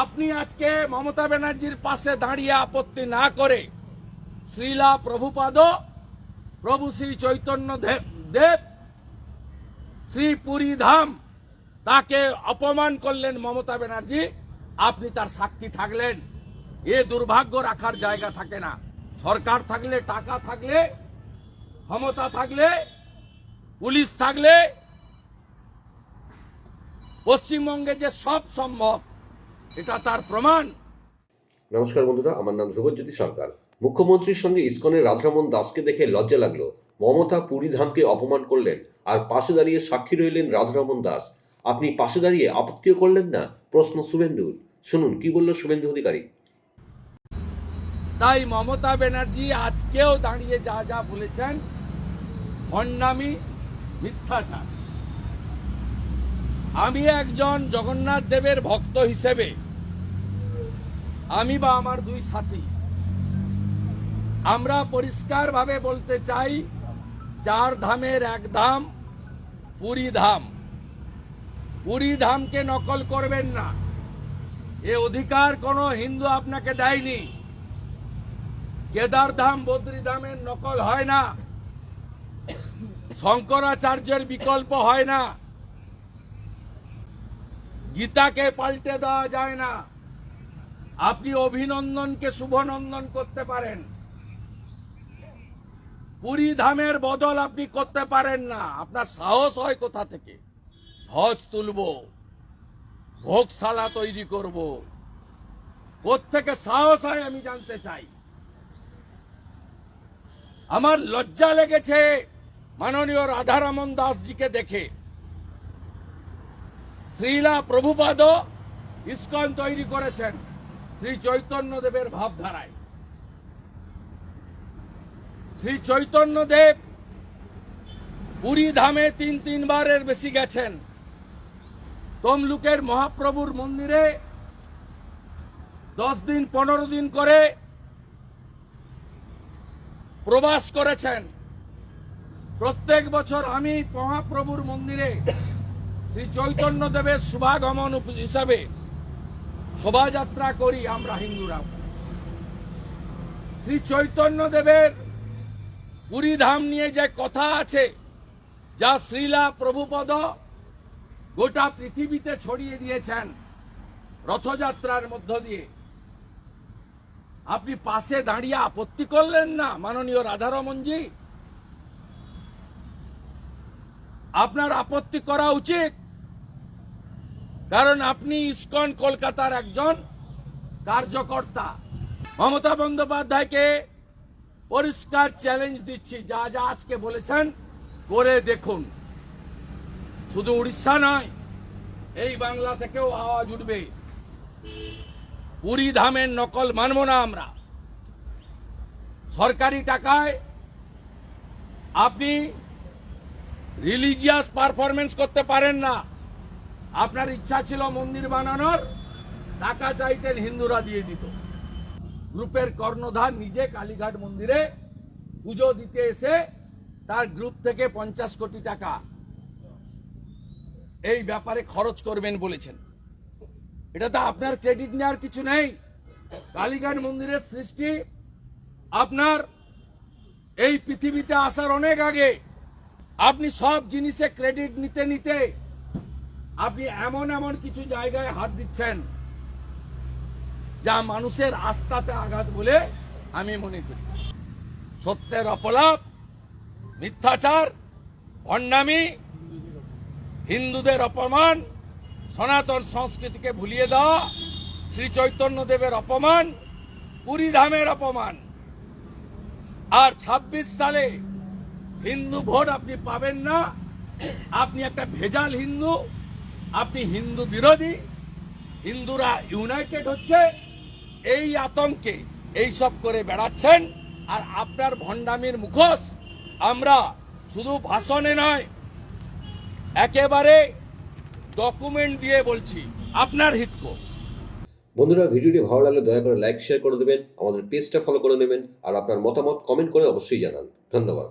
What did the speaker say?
আপনি আজকে মমতা ব্যানার্জির পাশে দাঁড়িয়ে আপত্তি না করে শ্রীলা প্রভুপাদ, প্রভু শ্রী চৈতন্য দেব দেব, শ্রী পুরী ধাম, তাকে অপমান করলেন মমতা ব্যানার্জি। আপনি তার সাক্ষী থাকলেন। এ দুর্ভাগ্য রাখার জায়গা থাকে না। সরকার থাকলে, টাকা থাকলে, ক্ষমতা থাকলে, পুলিশ থাকলে, পশ্চিমবঙ্গে যে সব সম্ভব এটা তার প্রমাণ। নমস্কার বন্ধুরা আমার নাম ধ্রুবজ্যোতি সরকার। মুখ্যমন্ত্রীর সঙ্গে ইস্কনের রাধারমন দাসকে দেখে লজ্জা লাগল। মমতা পুরীধামকে অপমান করলেন আর পাশে দাঁড়িয়ে সাক্ষী রইলেন রাধারমন দাস। আপনি পাশে দাঁড়িয়ে আপত্তিও করলেন না? প্রশ্ন শুভেন্দুর। শুনুন কি বলল শুভেন্দু অধিকারী? তাই মমতা ব্যানার্জি আজকেও দাঁড়িয়ে যা যা বলেছেন ভণ্ডামি মিথ্যাচার। আমি একজন জগন্নাথ দেবের ভক্ত হিসেবে আমি বা আমার দুই সাথী। আমরা পরিষ্কারভাবে বলতে চাই, চার ধামের এক ধাম, পুরী ধাম। পুরী ধামকে নকল করবেন না। এ অধিকার কোনো হিন্দু আপনাকে দেয়নি। কেদার ধাম বদ্রী ধামের নকল হয় না। শঙ্করাচার্যের বিকল্প হয় না। গীতাকে পাল্টে দেওয়া যায় না। আপনি অভিনন্দনকে শুভনন্দন করতে পারেন। পুরী ধামের বদল আপনি করতে পারেন না। আপনার সাহস হয় কোথা থেকে? ধ্বজ তুলব, ভোগশালা তৈরি করব। কোত্থেকে সাহস হয় আমি জানতে চাই। আমার লজ্জা লেগেছে মাননীয় রাধারামন দাসজিকে দেখে। শ্রীলা প্রভুপাদ ইস্কন তৈরি করেছেন। শ্রী চৈতন্য দেবের ভাবধারায়। শ্রী চৈতন্য দেব পুরী ধামে তিন তিনবারের বেশি গেছেন। তমলুকের মহাপ্রভুর মন্দিরে দশ দিন, পনেরো দিন করে প্রবাস করেছেন। প্রত্যেক বছর আমি মহাপ্রভুর মন্দিরে শ্রী চৈতন্য দেবের শুভাগমন হিসাবে শোভাযাত্রা করি আমরা হিন্দুরা শ্রী চৈতন্য দেবের পুরী ধাম নিয়ে যে কথা আছে, যা শ্রীলা প্রভুপদ গোটা পৃথিবীতে ছড়িয়ে দিয়েছেন রথযাত্রার মধ্য দিয়ে। আপনি পাশে দাঁড়িয়ে আপত্তি করলেন না, মাননীয় রাধারমনজি আপনার আপত্তি করা উচিত? কারণ আপনি ইসকন, কলকাতার একজন কার্যকর্তা। মমতা বন্দ্যোপাধ্যায়কে পরিষ্কার চ্যালেঞ্জ দিচ্ছি। যা যা আজকে বলেছেন, করে দেখুন। শুধু উড়িষ্যা নয়, এই বাংলা থেকেও আওয়াজ উঠবে। পুরী ধামের নকল মানব না আমরা। সরকারি টাকায় আপনি রিলিজিয়াস পারফরমেন্স করতে পারেন না। আপনার ইচ্ছা ছিল মন্দির বানানোর, টাকা চাইতেন হিন্দুরা দিয়ে দিত। গ্রুপের কর্ণধার নিজে কালীঘাট মন্দিরে পুজো দিতে এসে তার গ্রুপ থেকে পঞ্চাশ কোটি টাকা এই ব্যাপারে খরচ করবেন বলেছেন। এটা তো আপনার ক্রেডিট নেওয়ার কিছু নেই। কালীঘাট মন্দিরের সৃষ্টি আপনার এই পৃথিবীতে আসার অনেক আগে। আপনি সব জিনিসে ক্রেডিট নিতে নিতে আপনি এমন এমন কিছু জায়গায় হাত দিচ্ছেন যা মানুষের আস্থাতে আঘাত বলে আমি মনে করি। সত্যের অপলাপ, মিথ্যাচার ভণ্ডামি হিন্দুদের অপমান, সনাতন সংস্কৃতিকে ভুলিয়ে দেওয়া, শ্রী চৈতন্য দেবের অপমান, পুরী ধামের অপমান। আর ২৬ সালে হিন্দু ভোট আপনি পাবেন না। আপনি একটা ভেজাল হিন্দু আপনি হিন্দু বিরোধী, হিন্দুরা ইউনাইটেড হচ্ছে, এই আতঙ্কে এই সব করে বেড়াচ্ছেন, আর আপনার ভণ্ডামির মুখোশ আমরা শুধু ভাষণে নয়, একেবারে ডকুমেন্ট দিয়ে বলছি, আপনার হিটকো বন্ধুরা, ভিডিওটি ভালো লাগলে দয়া করে লাইক শেয়ার করে দেবেন, আমাদের পেজটা ফলো করে নেবেন, আর আপনার মতামত কমেন্ট করে অবশ্যই জানান। ধন্যবাদ।